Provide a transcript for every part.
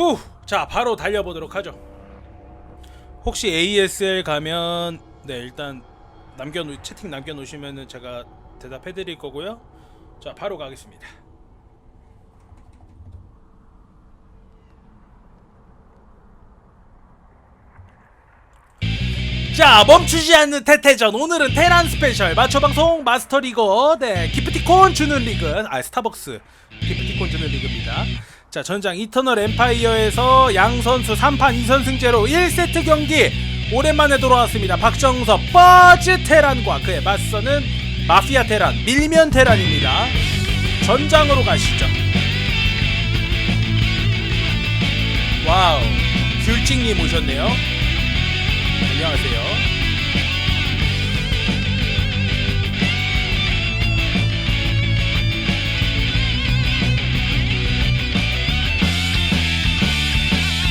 후! 자, 바로 달려보도록 하죠. 혹시 ASL 가면 네, 일단 남겨 놓 채팅 남겨 놓으시면은 제가 대답해 드릴 거고요. 자, 바로 가겠습니다. 자 멈추지 않는 태태전 오늘은 테란 스페셜 마초방송 마스터리거 네 기프티콘 주는 리그 아 스타벅스 기프티콘 주는 리그입니다 자 전장 이터널 엠파이어에서 양 선수 3판 2선승제로 1세트 경기 오랜만에 돌아왔습니다. 박정섭 버즈 테란과 그에 맞서는 마피아 테란 밀면 테란입니다. 전장으로 가시죠. 와우 귤찡님 오셨네요. 안녕하세요.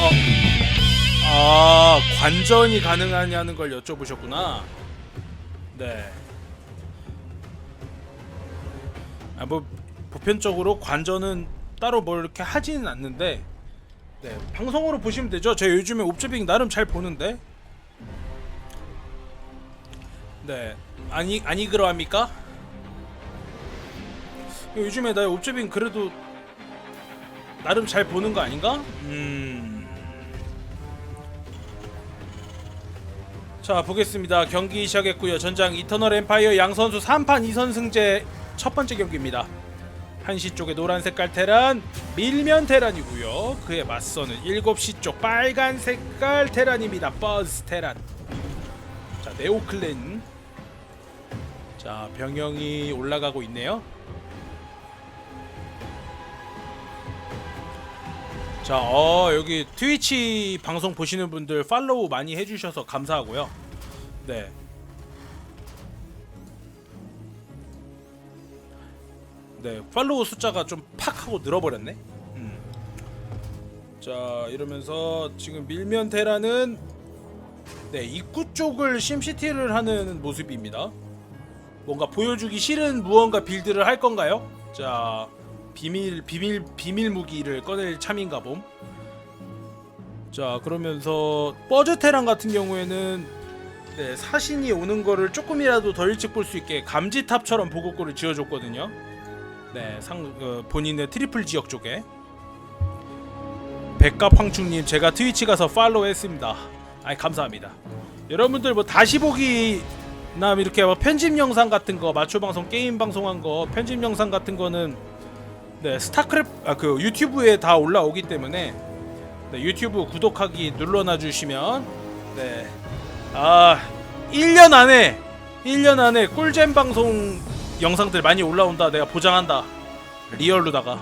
어, 아 관전이 가능하냐는 걸 여쭤보셨구나. 네. 아 뭐 보편적으로 관전은 따로 뭘 이렇게 하지는 않는데, 네 방송으로 보시면 되죠. 제가 요즘에 옵저빙 나름 잘 보는데. 네 아니 아니 그러합니까? 요즘에 나 옵저빙 그래도 나름 잘 보는 거 아닌가? 음. 자 보겠습니다. 경기 시작했고요. 전장 이터널 엠파이어 양 선수 3판 2선승제 첫 번째 경기입니다. 한시 쪽에 노란 색깔 테란 밀면 테란이고요. 그에 맞서는 7시 쪽 빨간 색깔 테란입니다. 버즈 테란. 자 네오클랜. 자 병영이 올라가고 있네요. 자, 어, 여기 트위치 방송 보시는 분들 팔로우 많이 해주셔서 감사하고요. 네. 네, 팔로우 숫자가 좀 팍 하고 늘어버렸네. 음. 자, 이러면서 지금 밀면 테라는 네 입구 쪽을 심시티를 하는 모습입니다. 뭔가 보여주기 싫은 무언가 빌드를 할 건가요? 자, 비밀 비밀 비밀 무기를 꺼낼 참인가 봄. 자 그러면서 버즈테랑 같은 경우에는 네, 사신이 오는 거를 조금이라도 더 일찍 볼 수 있게 감지탑처럼 보급고를 지어줬거든요. 네, 상 어, 본인의 트리플 지역 쪽에. 백갑 황충님 제가 트위치 가서 팔로우했습니다. 아이 감사합니다. 여러분들 뭐 다시 보기 남 이렇게 뭐 편집 영상 같은 거 마초 방송 게임 방송한 거 편집 영상 같은 거는 네 스타크래프트 아그 유튜브에 다 올라오기 때문에 네, 유튜브 구독하기 눌러놔 주시면 네 아 1년 안에 1년 안에 꿀잼 방송 영상들 많이 올라온다. 내가 보장한다. 리얼로다가.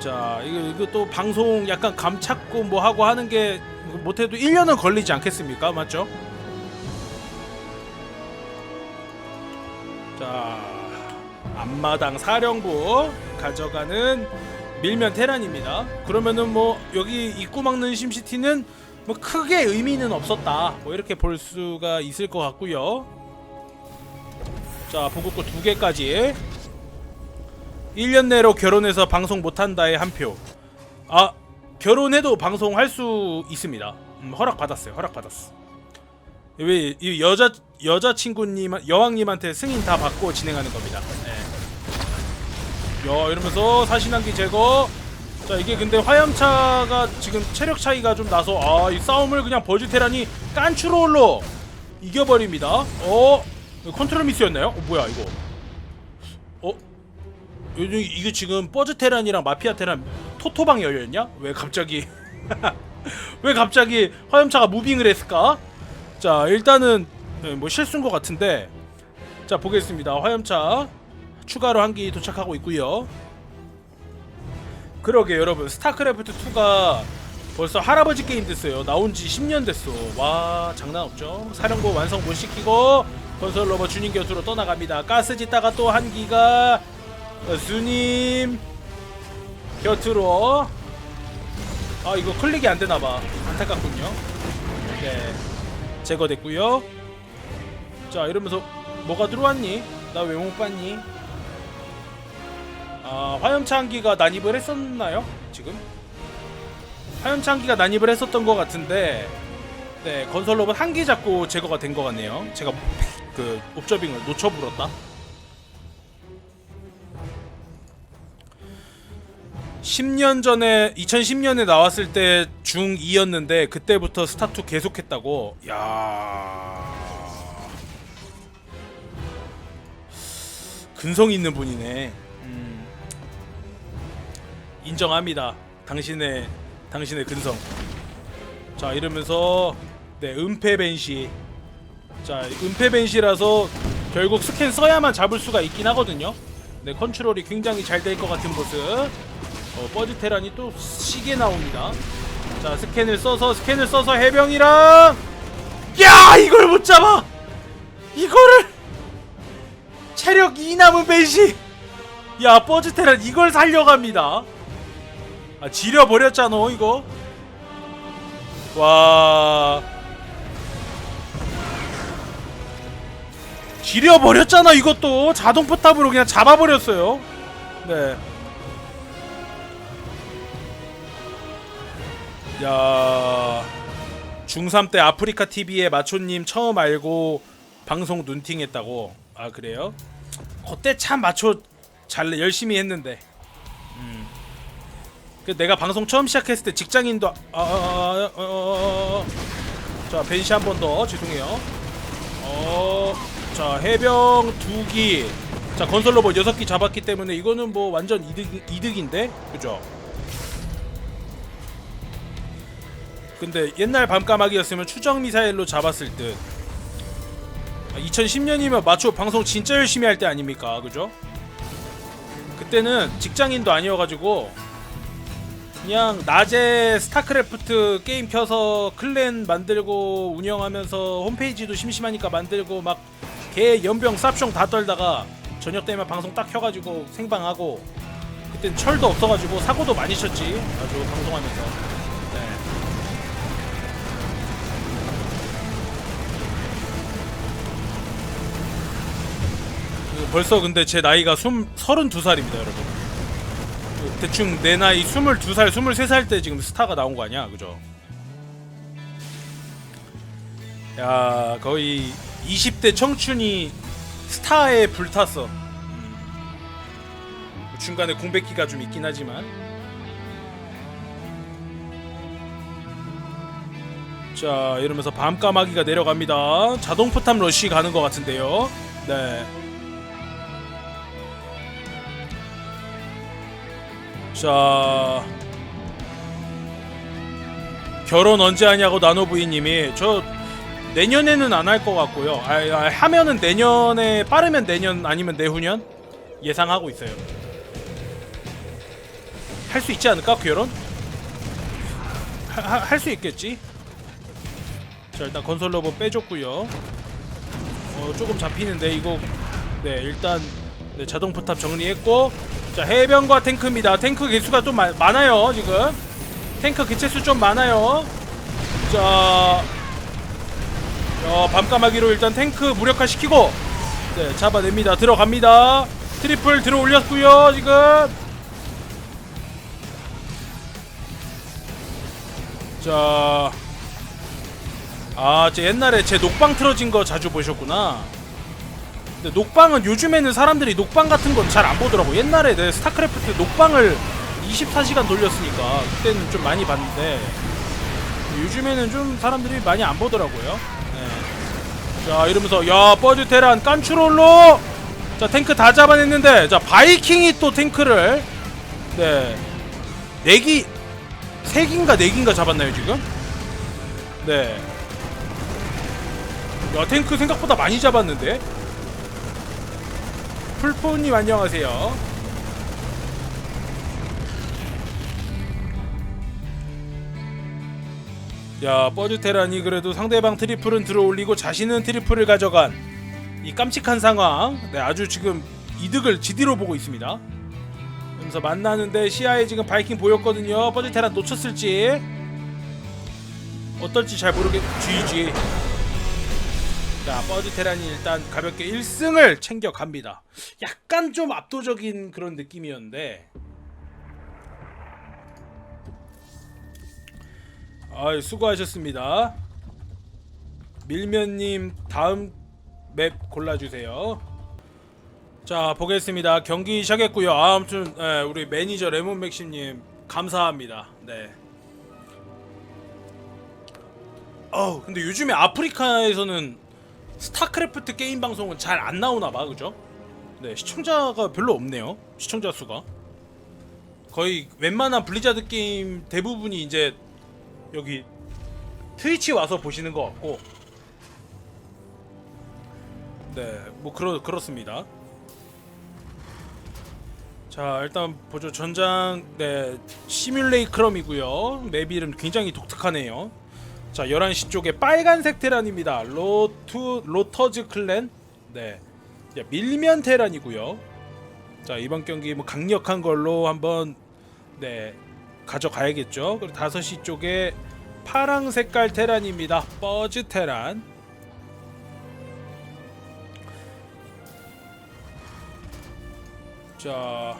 자 이거 이거 또 방송 약간 감 찾고 뭐 하고 하는 게 못해도 1년은 걸리지 않겠습니까? 맞죠? 자 앞마당 사령부 가져가는 밀면 테란입니다. 그러면은 뭐 여기 입구 막는 심시티는 뭐 크게 의미는 없었다. 뭐 이렇게 볼 수가 있을 것 같고요. 자 보급고 두 개까지 1년 내로 결혼해서 방송 못한다의 한 표. 아 결혼해도 방송할 수 있습니다. 음, 허락 받았어요. 허락 받았어. 왜이 여자 여자 친구님 여왕님한테 승인 다 받고 진행하는 겁니다. 네. 야 이러면서 사신한기 제거. 자 이게 근데 화염차가 지금 체력 차이가 좀 나서 아 이 싸움을 그냥 버즈 테란이 깐추롤로 이겨버립니다. 어 컨트롤 미스였나요? 어 뭐야 이거? 어 요즘 이게 지금 버즈 테란이랑 마피아 테란 토토방 열렸냐? 왜 갑자기 왜 갑자기 화염차가 무빙을 했을까? 자 일단은 네, 뭐 실수인 것 같은데 자 보겠습니다 화염차 추가로 한 기 도착하고 있고요. 그러게 여러분. 스타크래프트 2가 벌써 할아버지 게임 됐어요. 나온 지 10년 됐어. 와 장난 없죠? 사령부 완성 못 시키고 건설 로버 주님 곁으로 떠나갑니다. 가스 짓다가 또 한 기가 어, 수님 곁으로. 아 이거 클릭이 안 되나봐. 안타깝군요. 네 제거됐고요. 자 이러면서 뭐가 들어왔니? 나 왜 못 봤니? 아, 화염차한기가 난입을 했었나요? 지금? 화염차한기가 난입을 했었던 것 같은데 네 건설 로봇 한 개 잡고 제거가 된 것 같네요. 제가 그 옵저빙을 놓쳐불었다. 10년 전에 2010년에 나왔을 때 중2였는데 그때부터 스타2 계속했다고. 야. 근성 있는 분이네. 음. 인정합니다. 당신의 당신의 근성. 자 이러면서 네 은폐 벤시. 자 은폐 벤시라서 결국 스캔 써야만 잡을 수가 있긴 하거든요. 네 컨트롤이 굉장히 잘 될 것 같은 모습. 어, 버즈 테란이 또 시계 나옵니다. 자 스캔을 써서 스캔을 써서 해병이랑 야 이걸 못 잡아. 이거를 체력 2 남은 벤시. 야 버즈 테란 이걸 살려갑니다. 아 지려 버렸잖아 이거. 와. 지려 버렸잖아 이것도 자동 포탑으로 그냥 잡아버렸어요. 네. 야. 중3 때 아프리카 TV에 마초님 처음 알고 방송 눈팅했다고. 아 그래요? 그때 참 마초 잘 열심히 했는데. 음. 그 내가 방송 처음 시작했을 때 직장인도 아, 아, 아, 아, 아, 아. 자 벤시 한 번 더 죄송해요. 어, 자 해병 두 기. 자 건설 로봇 여섯 기 잡았기 때문에 이거는 뭐 완전 이득 이득인데, 그죠? 근데 옛날 밤까마귀였으면 추정 미사일로 잡았을 듯. 2010년이면 마초 방송 진짜 열심히 할 때 아닙니까, 그죠? 그때는 직장인도 아니어가지고 그냥 낮에 스타크래프트 게임 켜서 클랜 만들고 운영하면서 홈페이지도 심심하니까 만들고 막 개 연병 쌉숑 다 떨다가 저녁 되면 방송 딱 켜가지고 생방하고 그땐 철도 없어가지고 사고도 많이 쳤지. 아주 방송하면서. 네. 그 벌써 근데 제 나이가 숨 32살입니다 여러분. 그 대충 내 나이 22살 23살 때 지금 스타가 나온 거 아니야? 그죠? 야 거의 20대 청춘이 스타에 불탔어. 음. 중간에 공백기가 좀 있긴 하지만. 자 이러면서 밤까마귀가 내려갑니다. 자동 포탑 러쉬 가는 것 같은데요. 네 자 결혼 언제 하냐고 나노부이님이 저 내년에는 안 할 것 같고요. 아, 아, 하면은 내년에 빠르면 내년 아니면 내후년 예상하고 있어요. 할 수 있지 않을까 결혼? 할 수 있겠지. 자 일단 건설 로봇 빼줬고요. 어 조금 잡히는데 이거 네 일단 네, 자동 포탑 정리했고 자 해병과 탱크입니다. 탱크 개수가 좀 마, 많아요 지금. 탱크 개체수 좀 많아요. 자, 어, 밤까마귀로 일단 탱크 무력화 시키고 네 잡아냅니다. 들어갑니다. 트리플 들어 올렸고요 지금. 자, 아, 제 옛날에 제 녹방 틀어진 거 자주 보셨구나. 근데 녹방은 요즘에는 사람들이 녹방 같은 건 잘 안 보더라고. 옛날에 내 스타크래프트 녹방을 24시간 돌렸으니까 그때는 좀 많이 봤는데 요즘에는 좀 사람들이 많이 안 보더라고요. 네. 자 이러면서 야 버즈 테란 깐추롤로 자 탱크 다 잡아냈는데 자 바이킹이 또 탱크를 네 네기 세 기인가 네 기인가 잡았나요 지금? 네. 야 탱크 생각보다 많이 잡았는데 풀포님 안녕하세요. 야 버즈 테란이 그래도 상대방 트리플은 들어올리고 자신은 트리플을 가져간 이 깜찍한 상황. 네 아주 지금 이득을 지디로 보고 있습니다. 그러면서 만나는데 시야에 지금 바이킹 보였거든요. 버즈 테란 놓쳤을지. 어떨지 잘 모르겠 GG 자, 버즈 테란이 일단 가볍게 1승을 챙겨 갑니다. 약간 좀 압도적인 그런 느낌이었는데. 아, 수고하셨습니다. 밀면님 다음 맵 골라주세요. 자, 보겠습니다. 경기 시작했고요. 아, 아무튼 예, 우리 매니저 레몬 맥심님 감사합니다. 네. 어, 근데 요즘에 아프리카에서는 스타크래프트 게임 방송은 잘 안 나오나 봐, 그죠? 네, 시청자가 별로 없네요. 시청자 수가. 거의 웬만한 블리자드 게임 대부분이 이제 여기 트위치 와서 보시는 것 같고. 네, 뭐 그렇 그렇습니다. 자, 일단 보죠. 전장 네, 시뮬레이크럼이고요. 맵 이름 굉장히 독특하네요. 자 11시 쪽에 빨간색 테란입니다. 로투 로터즈 클랜. 네. 자, 밀면 테란이고요. 자 이번 경기 뭐 강력한 걸로 한번 네 가져가야겠죠. 그리고 5시 쪽에 파랑 색깔 테란입니다. 버즈 테란. 자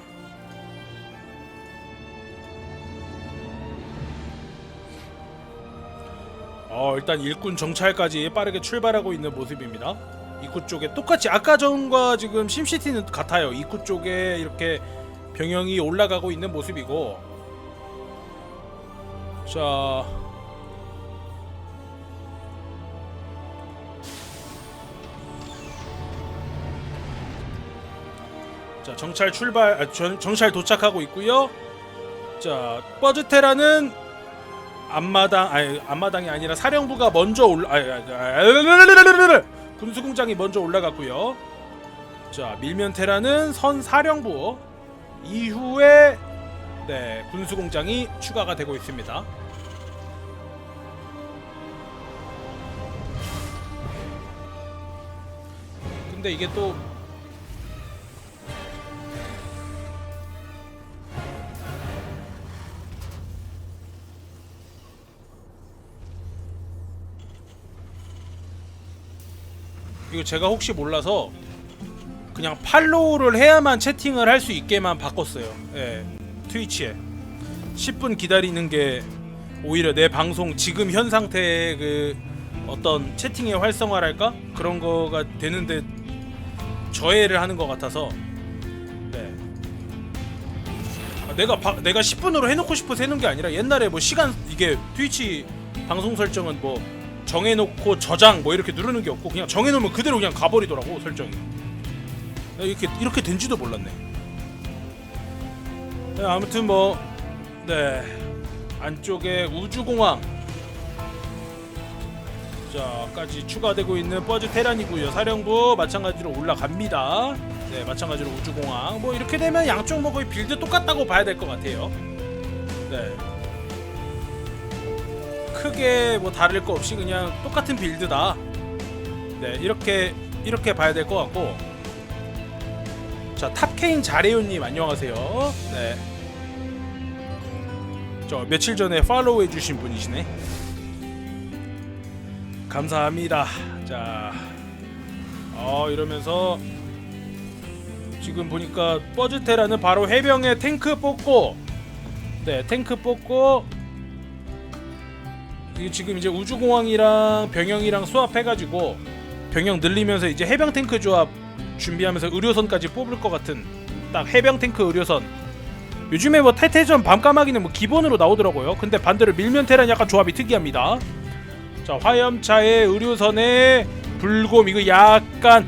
어, 일단 일꾼 정찰까지 빠르게 출발하고 있는 모습입니다. 입구 쪽에 똑같이 아까 전과 지금 심시티는 같아요. 입구 쪽에 이렇게 병영이 올라가고 있는 모습이고 자 자, 정찰 출발 아, 전, 정찰 도착하고 있고요. 자, 버즈테라는 앞마당 아니 앞마당이 아니라 사령부가 먼저 올라 아니, 아니, 군수공장이 먼저 올라갔고요. 자 밀면 테라는 선 사령부 이후에 네 군수공장이 추가가 되고 있습니다. 근데 이게 또 이거 제가 혹시 몰라서 그냥 팔로우를 해야만 채팅을 할 수 있게만 바꿨어요. 예. 트위치에 10분 기다리는 게 오히려 내 방송 지금 현 상태의 그 어떤 채팅의 활성화랄까 그런 거가 되는데 저해를 하는 것 같아서 네. 아, 내가 바, 내가 10분으로 해놓고 싶어서 해놓은 게 아니라 옛날에 뭐 시간 이게 트위치 방송 설정은 뭐 정해놓고 저장 뭐 이렇게 누르는 게 없고 그냥 정해놓으면 그대로 그냥 가버리더라고 설정이. 나 이렇게 이렇게 된지도 몰랐네. 네, 아무튼 뭐네. 안쪽에 우주공항. 자까지 추가되고 있는 버즈 테란이고요. 사령부 마찬가지로 올라갑니다. 네 마찬가지로 우주공항. 뭐 이렇게 되면 양쪽 뭐 거의 빌드 똑같다고 봐야 될 것 같아요. 네 크게 뭐 다를 거 없이 그냥 똑같은 빌드다. 네, 이렇게 이렇게 봐야 될 것 같고. 자, 탑케인 자레요님 안녕하세요. 네. 저 며칠 전에 팔로우 해주신 분이시네. 감사합니다. 자, 어 이러면서 지금 보니까 버즈테라는 바로 해병에 탱크 뽑고, 네, 탱크 뽑고 지금 이제 우주공항이랑 병영이랑 수합해가지고 병영 늘리면서 이제 해병 탱크 조합 준비하면서 의료선까지 뽑을 것 같은 딱 해병 탱크 의료선. 요즘에 뭐 태태전 밤까마귀는 뭐 기본으로 나오더라고요. 근데 반대로 밀면 테란 약간 조합이 특이합니다. 자 화염차의 의료선에 불곰 이거 약간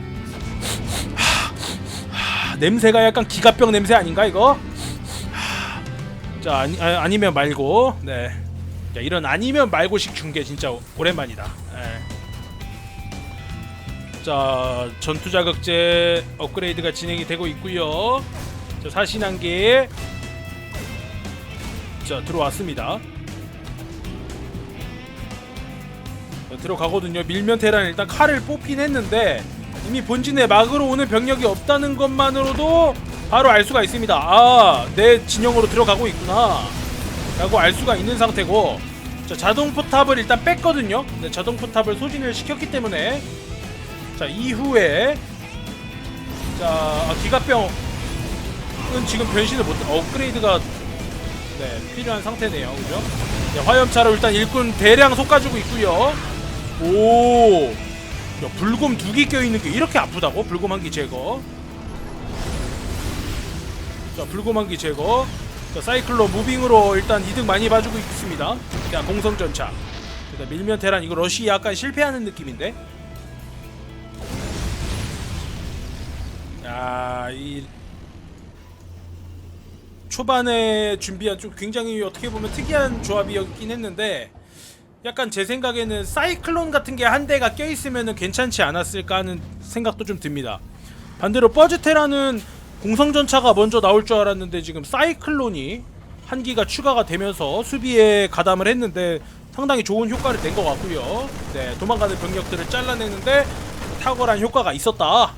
냄새가 약간 기가병 냄새 아닌가 이거? 하, 자 아니, 아, 아니면 말고 네. 야, 이런 아니면 말고식 중계 진짜 오랜만이다. 예. 자 전투 자극제 업그레이드가 진행이 되고 있고요. 자 사신 한개 자 들어왔습니다. 자, 들어가거든요. 밀면 테란 일단 칼을 뽑긴 했는데 이미 본진에 막으로 오는 병력이 없다는 것만으로도 바로 알 수가 있습니다. 아, 내 진영으로 들어가고 있구나. 라고 알 수가 있는 상태고 자, 자동 포탑을 일단 뺐거든요. 네, 자동 포탑을 소진을 시켰기 때문에 자 이후에 자 아, 기갑병은 지금 변신을 못 업그레이드가 네 필요한 상태네요. 그죠? 네, 화염차로 일단 일꾼 대량 솎아주고 있고요. 오 야, 불곰 두 개 껴있는 게 이렇게 아프다고? 불곰 한 기 제거. 자 불곰 한 기 제거 자 사이클로 무빙으로 일단 이득 많이 봐주고 있습니다. 자 공성전차. 일단 밀면 테란 이거 러시 약간 실패하는 느낌인데? 야이 초반에 준비한 좀 굉장히 어떻게 보면 특이한 조합이었긴 했는데 약간 제 생각에는 사이클론 같은 게 한 대가 껴 있으면 괜찮지 않았을까 하는 생각도 좀 듭니다. 반대로 버즈테라는 공성전차가 먼저 나올 줄 알았는데 지금 사이클론이 한 기가 추가가 되면서 수비에 가담을 했는데 상당히 좋은 효과를 낸 것 같고요 네 도망가는 병력들을 잘라내는데 탁월한 효과가 있었다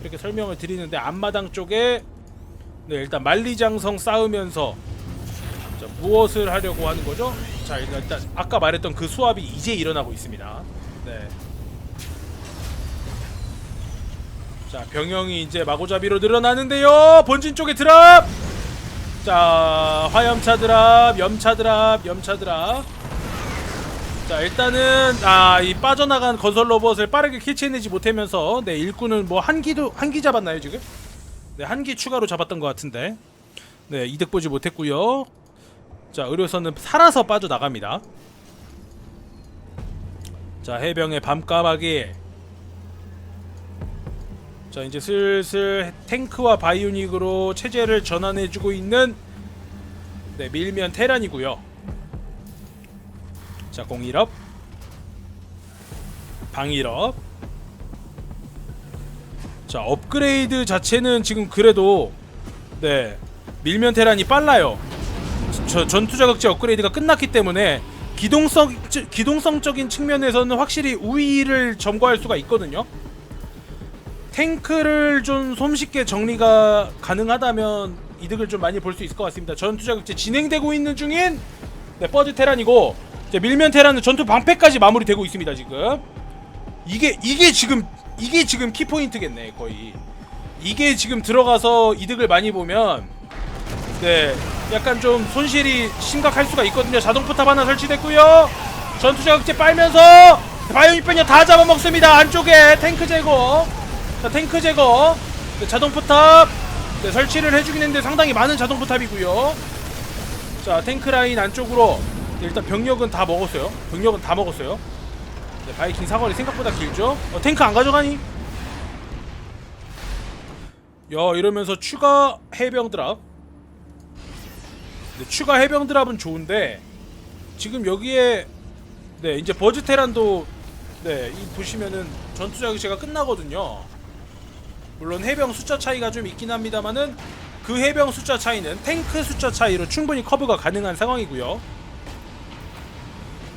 이렇게 설명을 드리는데 앞마당 쪽에 네 일단 만리장성 쌓으면서 자, 무엇을 하려고 하는 거죠? 자 일단 아까 말했던 그 수압이 이제 일어나고 있습니다. 네. 자 병영이 이제 마고잡이로 늘어나는데요. 본진 쪽에 드랍. 자 화염차 드랍, 염차 드랍, 염차 드랍. 자 일단은 아 이 빠져나간 건설 로봇을 빠르게 캐치해내지 못하면서 네 일꾼은 뭐 한 기도 한기 잡았나요 지금? 네 한기 추가로 잡았던 것 같은데 네 이득 보지 못했고요. 자 의료선은 살아서 빠져나갑니다 자 해병의 밤까마귀 자 이제 슬슬 탱크와 바이오닉으로 체제를 전환해주고 있는 네 밀면 테란이고요. 자 공일업. 방일업. 자 업그레이드 자체는 지금 그래도 네 밀면 테란이 빨라요. 저 전투 자극제 업그레이드가 끝났기 때문에 기동성 기동성적인 측면에서는 확실히 우위를 점거할 수가 있거든요. 탱크를 좀 손쉽게 정리가 가능하다면 이득을 좀 많이 볼 수 있을 것 같습니다. 전투 자극제 진행되고 있는 중인 네, 버즈 테란이고 밀면 테란은 전투 방패까지 마무리되고 있습니다. 지금 이게 이게 지금 이게 지금 키 포인트겠네 거의 이게 지금 들어가서 이득을 많이 보면 네 약간 좀 손실이 심각할 수가 있거든요. 자동 포탑 하나 설치됐고요. 전투 자극제 빨면서 바이오닉 변력 다 잡아먹습니다. 안쪽에 탱크 제거. 자 탱크 제거. 네, 자동 포탑 네, 설치를 해주긴 했는데 상당히 많은 자동 포탑이고요. 자 탱크 라인 안쪽으로 네, 일단 병력은 다 먹었어요. 병력은 다 먹었어요. 네, 바이킹 사거리 생각보다 길죠. 어, 탱크 안 가져가니? 야 이러면서 추가 해병 드랍 네, 추가 해병 드랍은 좋은데 지금 여기에 네 이제 버즈 테란도 네 이 보시면은 전투 자극제가 끝나거든요. 물론 해병 숫자 차이가 좀 있긴 합니다만은 그 해병 숫자 차이는 탱크 숫자 차이로 충분히 커브가 가능한 상황이고요.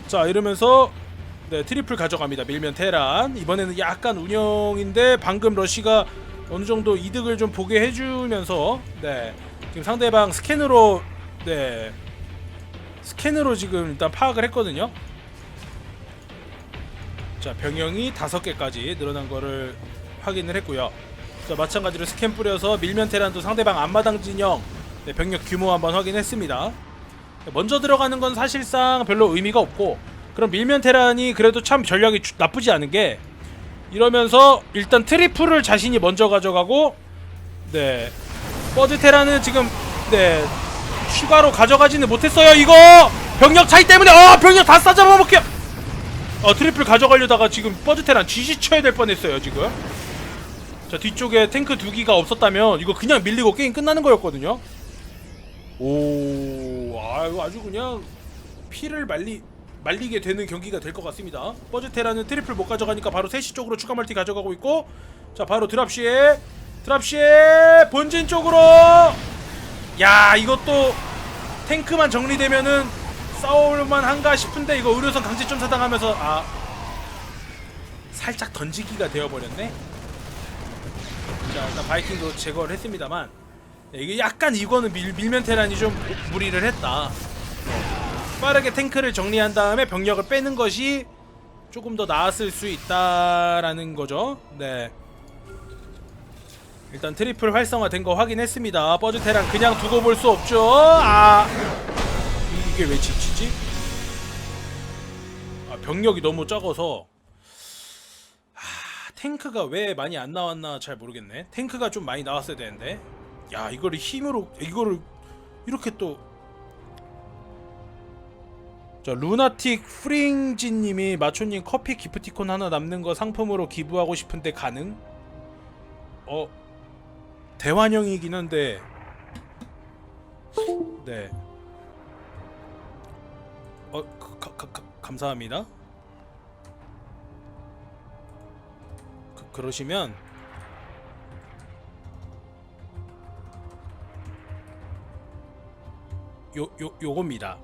자 이러면서 네 트리플 가져갑니다. 밀면 테란 이번에는 약간 운영인데 방금 러시가 어느 정도 이득을 좀 보게 해주면서 네 지금 상대방 스캔으로 네 스캔으로 지금 일단 파악을 했거든요. 자 병영이 다섯 개까지 늘어난 거를 확인을 했고요. 자 마찬가지로 스캔 뿌려서 밀면 테란도 상대방 앞마당 진영. 네, 병력 규모 한번 확인했습니다. 먼저 들어가는 건 사실상 별로 의미가 없고 그럼 밀면 테란이 그래도 참 전략이 주- 나쁘지 않은 게 이러면서 일단 트리플을 자신이 먼저 가져가고 네. 버즈 테란은 지금 네. 추가로 가져가지는 못했어요 이거! 병력 차이 때문에 어 병력 다 싸잡아먹게 어 트리플 가져가려다가 지금 버즈 테란 쥐지쳐야 될 뻔했어요 지금 자 뒤쪽에 탱크 두 기가 없었다면 이거 그냥 밀리고 게임 끝나는 거였거든요. 오, 아 이거 아주 그냥 피를 말리 말리게 되는 경기가 될 것 같습니다. 버즈테라는 트리플 못 가져가니까 바로 3시 쪽으로 추가 멀티 가져가고 있고 자 바로 드랍시에 드랍시에 본진 쪽으로! 야 이것도 탱크만 정리되면은 싸울만 한가 싶은데 이거 의료선 강제점 사당하면서 아 살짝 던지기가 되어버렸네 자 일단 바이킹도 제거를 했습니다만 네, 이게 약간 이거는 밀, 밀면 테란이 좀 무리를 했다 빠르게 탱크를 정리한 다음에 병력을 빼는 것이 조금 더 나았을 수 있다라는 거죠. 네. 일단 트리플 활성화된 거 확인했습니다. 버즈테랑 그냥 두고 볼 수 없죠. 아 이게 왜 지치지? 아 병력이 너무 적어서 아 탱크가 왜 많이 안 나왔나 잘 모르겠네. 탱크가 좀 많이 나왔어야 되는데. 야 이거를 힘으로 이거를 이렇게 또 자 루나틱 프링지 님이 마초 님 커피 기프티콘 하나 남는 거 상품으로 기부하고 싶은데 가능? 어 대환영이긴 한데 네. 어 그, 가, 가, 가, 감사합니다. 그, 그러시면 요 요 요겁니다.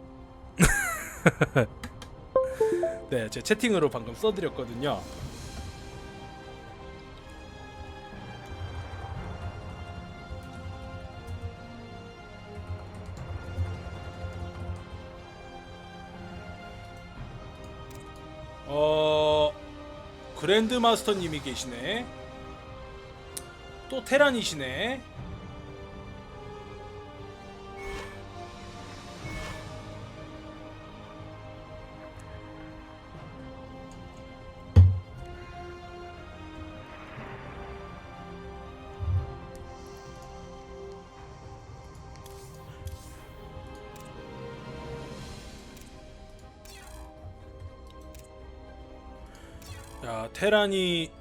네, 제 채팅으로 방금 써드렸거든요. 그랜드 마스터님이 계시네. 또 테란이시네. 야 테란이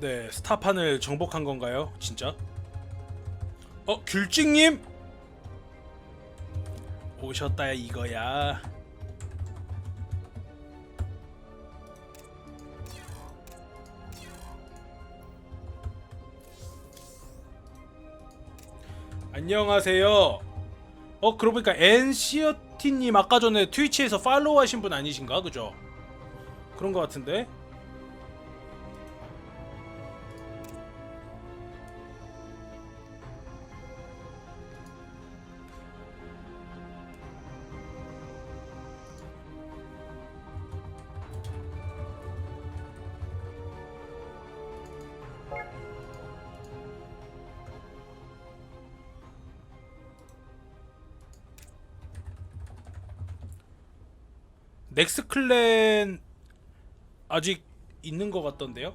네 스타판을 정복한 건가요? 진짜? 어 귤찍님 오셨다 이거야. 안녕하세요. 어 그러고 보니까 NC어티님 아까 전에 트위치에서 팔로우 하신 분 아니신가 그죠? 그런 것 같은데 넥스 클랜 아직 있는 것 같던데요?